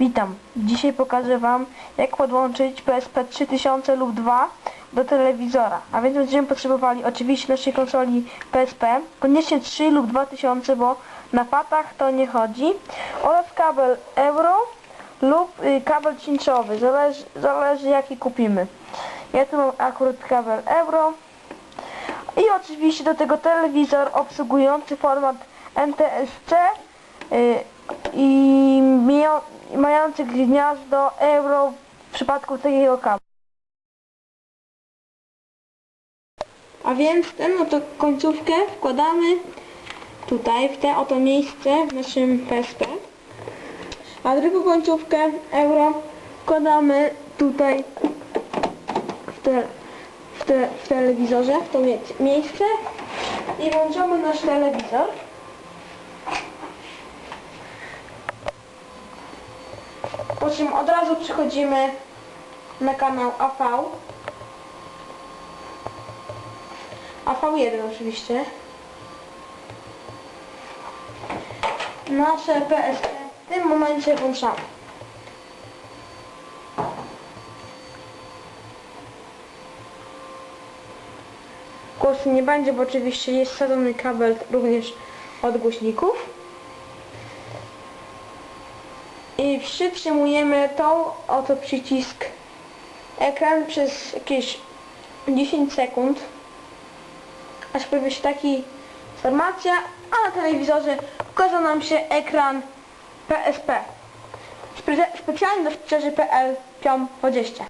Witam. Dzisiaj pokażę Wam, jak podłączyć PSP 3000 lub 2 do telewizora. A więc będziemy potrzebowali oczywiście naszej konsoli PSP, koniecznie 3 lub 2000, bo na fatach to nie chodzi, oraz kabel euro lub y, kabel cińczowy, zależy, zależy jaki kupimy. Ja tu mam akurat kabel euro i oczywiście do tego telewizor obsługujący format NTSC y, i mio- mający gniazdo euro w przypadku takiego kabla. A więc tę oto końcówkę wkładamy tutaj, w te oto miejsce w naszym PSP. A drugą końcówkę euro wkładamy tutaj w, te, w, te, w telewizorze, w to mie- miejsce i włączamy nasz telewizor. Po czym od razu przechodzimy na kanał AV. AV1 oczywiście. Nasze PSP w tym momencie włączamy. Głosu nie będzie, bo oczywiście jest wsadzony kabel również od głośników. I przytrzymujemy tą oto przycisk ekran przez jakieś 10 sekund aż pojawi się taki informacja, a na telewizorze ukaże nam się ekran PSP. Spe- Specjalnie do sprzedaży PL PIOM 20.